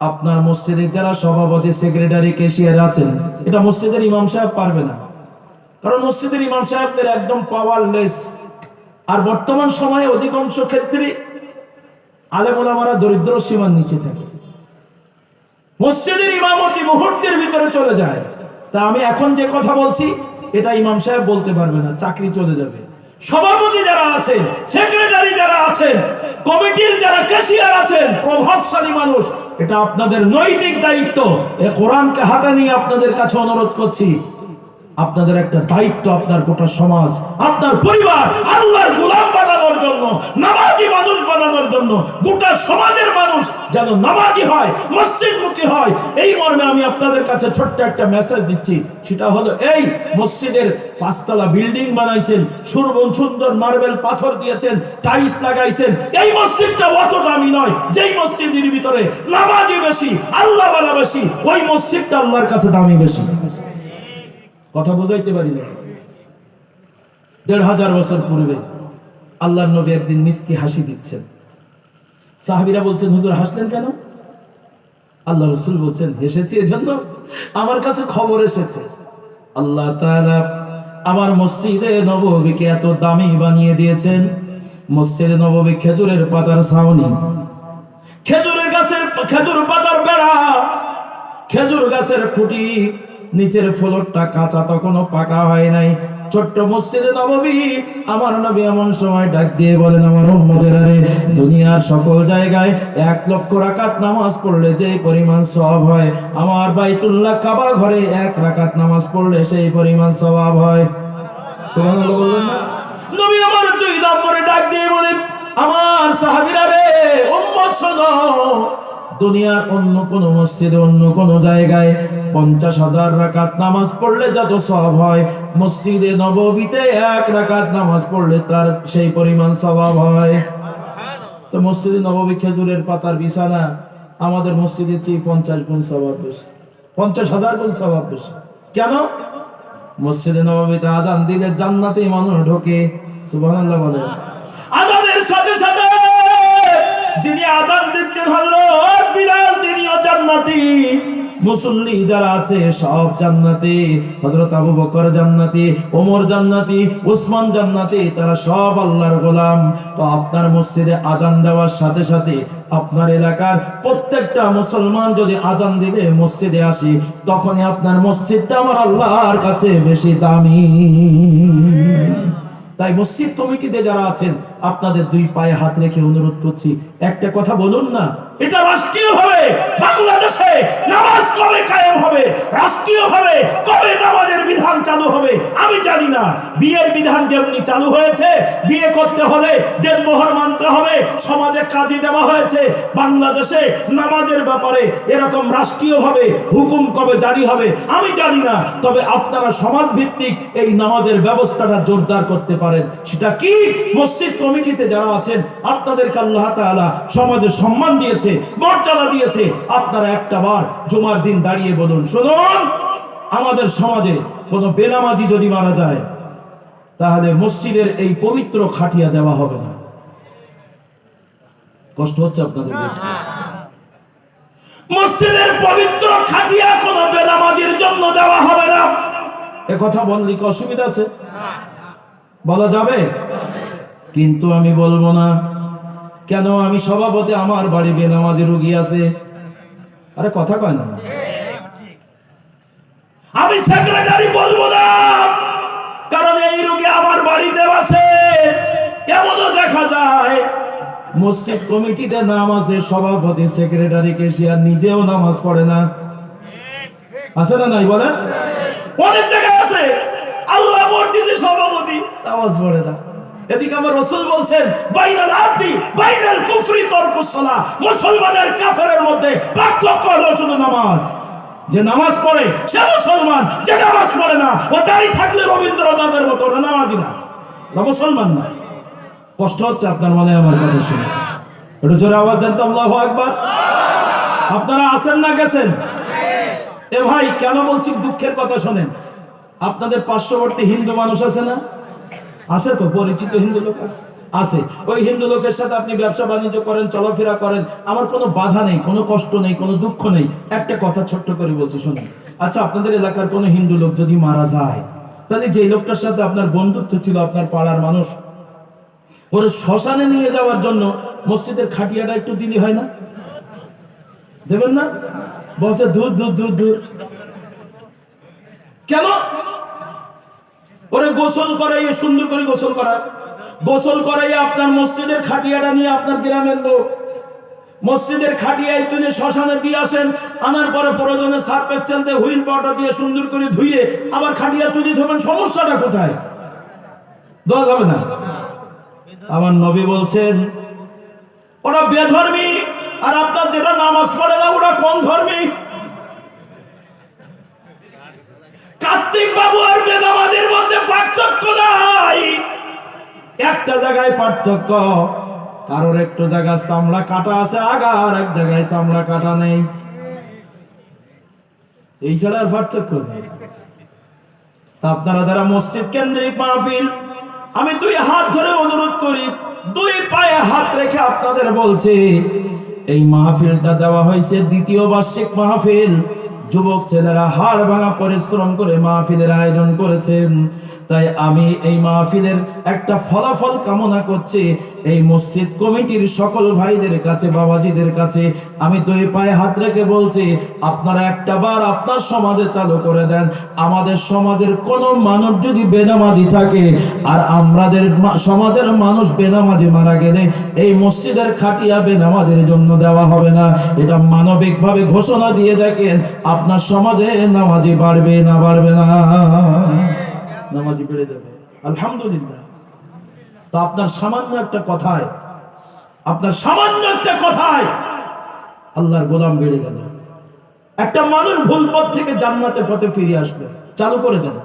আপনার মসজিদের যারা সভাপতি সেক্রেটারি কেশিয়ার আছেন, এটা মসজিদের ইমাম সাহেব পারবে না। কারণ মসজিদের ইমাম সাহেবদের একদম পাওয়ারলেস আর বর্তমান সময়ে অধিকাংশ ক্ষেত্রে আলেমোলামারা দরিদ্র সীমার নিচে থাকে। মসজিদের ইমামতি মুহূর্তের ভিতরে চলে যায়। তা আমি এখন যে কথা বলছি, এটা ইমাম সাহেব বলতে পারবে না, চাকরি চলে যাবে। সভাপতি যারা আছেন সেক্রেটারি যারা আছেন কমিটির যারা ক্যাশিয়ার আছেন, প্রভাবশালী মানুষ এটা আপনাদের নৈতিক দায়িত্ব। এ কোরআনকে হাতে নিয়ে আপনাদের কাছে অনুরোধ করছি। আপনাদের একটা দায়িত্ব আপনার গোটা সমাজ, আপনার পরিবার, আল্লাহর গোলাম বানানোর জন্য নামাজি মানুষ বানানোর জন্য গোটা সমাজের মানুষ যেন নামাজি হয়, মসজিদমুখী হয়। এই মর্মে আমি আপনাদের কাছে ছোট্ট একটা মেসেজ দিচ্ছি। সেটা হলো, এই মসজিদের পাঁচতলা বিল্ডিং বানাইছেন, সুরবন সুন্দর মার্বেল পাথর দিয়েছেন, টাইলস লাগাইছেন। এই মসজিদটা অত দামি নয়, যেই মসজিদের ভিতরে নামাজি বেশি আল্লাহ বালা বেশি, ওই মসজিদটা আল্লাহর কাছে দামি বেশি। কথা বোঝাইতে পারি না। দেড় হাজার বছর পূর্বে আল্লাহ নবী একদিন মিসকি হাসি দিচ্ছেন। সাহাবিরা বলছেন, হুজুর, হাসলেন কেন? আল্লাহ রসুল বলছেন, হেসেছি এজন্য আমার কাছে খবর এসেছে। আল্লাহ আমার মসজিদে নববীকে এত দামি বানিয়ে দিয়েছেন। মসজিদে নববী খেজুরের পাতার ছাউনি, খেজুরের গাছের, খেজুর পাতার বেড়া, খেজুর গাছের খুঁটি, নিচের ফ্লোরটা কাঁচা তখনও পাকা হয় নাই। ছোট্ট মসজিদে নববী, আমার নবী এমন সময় ডাক দিয়ে বলেন, আমার উম্মতের আরে, দুনিয়ার সকল জায়গায় এক লক্ষ রাকাত নামাজ পড়লে যেই পরিমাণ সওয়াব হয়, আমার বাইতুল্লাহ কাবা ঘরে এক রাকাত নামাজ পড়লে সেই পরিমাণ সওয়াব হয়। সুবহানাল্লাহ নবী আমার দুই নম্বরে ডাক দিয়ে বলেন, আমার সাহাবীরা রে, উম্মত শোনো দুনিয়ার অন্য কোন মসজিদে, অন্য কোন জায়গায় পঞ্চাশ হাজার রাকাত নামাজ পড়লে যত সব হয়, মসজিদে নববীতে এক রাকাত নামাজ পড়লে তার সেই পরিমাণ স্বভাব হয়। তো মসজিদে নববী খেজুরের পাতার বিছানা, আমাদের মসজিদের চেয়ে পঞ্চাশ গুণ স্বভাব বেশি। পঞ্চাশ হাজার গুণ স্বভাব বেশি। কেন? মসজিদে নববীতে আজান দিলে জান্নাতে মানুষ ঢোকে। বলে আজানের সাথে সাথে মুসল্লি যারা আছে, সব জান্নাতি। হযরত আবু বকর জান্নাতি, ওমর জান্নাতি উসমান জান্নাতি, তারা সব আল্লাহর গোলাম। তো আপনার মসজিদে আজান দেওয়ার সাথে সাথে আপনার এলাকার প্রত্যেকটা মুসলমান যদি আজান দিলে মসজিদে আসি, তখনই আপনার মসজিদটা আমার আল্লাহর কাছে বেশি দামি। তাই মসজিদ কমিটিতে যারা আছেন, আপনাদের দুই পায়ে হাত রেখে অনুরোধ করছি, একটা কথা বলুন না এটা রাষ্ট্রীয় ভাবে বাংলাদেশে নামাজ কবে কায়েম হবে? রাষ্ট্রীয় ভাবে কবে নামাজের বিধান চালু হবে? আমি জানি না। বিয়ের বিধান যেমনি চালু হয়েছে, বিয়ে করতে হলে দেনমোহর মানতে হবে, সমাজে কাজে দেওয়া হয়েছে। বাংলাদেশে নামাজের ব্যাপারে এরকম রাষ্ট্রীয় ভাবে হুকুম কবে জারি হবে, আমি জানি না। তবে আপনারা সমাজ ভিত্তিক এই নামাজের ব্যবস্থাটা জোরদার করতে পারেন। সেটা কি? মসজিদ কমিটিতে যারা আছেন, আপনাদেরকে আল্লাহ তাআলা সমাজে সম্মান দিয়েছে। মর্যাদা দিয়েছে। আপনারা একটা বার জুমার দিন দাঁড়িয়ে বলুন, শুনুন। আমাদের সমাজে কোনো বেনামাজি যদি মারা যায়, তাহলে মসজিদের এই পবিত্র খাটিয়া দেওয়া হবে না। কষ্ট হচ্ছে আপনাদের মসজিদের পবিত্র খাটিয়া কোন বেনামাজির জন্য দেওয়া হবে না। এ কথা বললি কি অসুবিধা আছে? বলা যাবে? কিন্তু আমি বলব না। কেন আমি সভাপতি আমার বাড়ি বেনামাজি রুগী আছে? আরে কথা কয় না। আমি সেক্রেটারি বলব না। কারণ এই রোগী আমার বাড়িতে আছে এমনও দেখা যায়, মসজিদ কমিটিতে নাম আছে সভাপতি, সেক্রেটারি, কেশিয়ার নিজেও নামাজ পড়ে না। আছে না নাই বলেন? অনেক জায়গায় আছে। আল্লাহ মসজিদের সভাপতি, নামাজ পড়ে না। এদিকে আমার রসুল বলছেন, বাইনাল আব্দি কুফরি তরকুস মুসলমানের কাফেরের মধ্যে পার্থক্য হলো শুধু নামাজ। যে নামাজ পড়ে, সে মুসলমান। যে নামাজ পড়ে না, ও দাঁড়িয়ে থাকলে রবীন্দ্রনাথের মতো ওরা নামাজি না। মুসলমান না। কষ্ট হচ্ছে আপনার মনে আমার কথা শুনে। একটু জোরে আওয়াজ দেন তো আকবার। আপনারা আসেন না গেছেন? এ ভাই, কেন বলছি দুঃখের কথা শোনেন? আপনাদের পার্শ্ববর্তী হিন্দু মানুষ আছে না? আছে তো, পরিচিত হিন্দু লোক আছে। আছে। ওই হিন্দু লোকের সাথে আপনি ব্যবসা বাণিজ্য করেন, চলাফেরা করেন, আমার কোনো বাধা নেই, কোনো কষ্ট নেই, কোনো দুঃখ নেই। একটা কথা ছোট্ট করে বলছি, শুনুন। আচ্ছা আপনাদের এলাকার কোনো হিন্দু লোক যদি মারা যায়, তাহলে যে লোকটার সাথে আপনার বন্ধুত্ব ছিল, আপনার পাড়ার মানুষ, ওর শ্মশানে নিয়ে যাওয়ার জন্য মসজিদের খাটিয়াটা একটু দিলি হয় না? দেবেন না? বলছে দূর দূর দূর দূর কেন? ওরে গোসল করাইয়ে সুন্দর করে গোসল করা। গোসল করাই আপনার মসজিদের খাটিয়াটা নিয়ে আপনার গ্রামের লোক। মসজিদের খাটিয়ায় তুলে শ্মশানে দিয়ে আসেন, আনার পরে প্রয়োজনে সার্ফ এক্সেল দিয়ে হুইল পাউডার দিয়ে সুন্দর করে ধুয়ে আবার খাটিয়া তুলে ধরবেন, সমস্যাটা কোথায়? দেওয়া যাবে না। আমার নবী বলছেন, ওরা বেধর্মী, আর আপনার যেটা নামাজ পড়ে না, ওরা কোন ধর্মী? একটা জায়গায় পার্থক্য। কারোর একটু জায়গায় চামড়া কাটা আছে আগা আর এক জায়গায় চামড়া কাটা নেই। এই ছাড়া আর পার্থক্য নেই। আপনারা যারা মসজিদ কেন্দ্রিক মাহফিল, আমি দুই হাত ধরে অনুরোধ করি, দুই পায়ে হাত রেখে আপনাদের বলছি, এই মাহফিলটা দেওয়া হয়েছে দ্বিতীয় বার্ষিক মাহফিল। যুবক ছেলেরা হাড় ভাঙা, পরিশ্রম করে মাহফিলের আয়োজন করেছেন। তাই আমি এই মাহফিলের একটা ফলাফল কামনা করছি। এই মসজিদ কমিটির সকল ভাইদের কাছে, বাবাজিদের কাছে আমি দুই পায়ে হাত রেখে বলছি, আপনারা একটা বার আপনার সমাজে চালু করে দেন। আমাদের সমাজের কোন মানব যদি বেনামাজি থাকে, আর আমাদের সমাজের মানুষ বেনামাজি মারা গেলে এই মসজিদের খাটিয়া বেনামাজের জন্য দেওয়া হবে না। এটা মানবিকভাবে ঘোষণা দিয়ে দেখেন আপনার সমাজে নামাজি বাড়বে না বাড়বে না? নামাজি বেড়ে যাবে। আলহামদুলিল্লাহ। তো আপনার সামান্য একটা কথায় আপনার সামান্য একটা কথায় আল্লাহর গোলাম বেড়ে গেল। একটা মানুষ ভুল পথ থেকে জান্নাতের পথে ফিরে আসবে চালু করে দেন।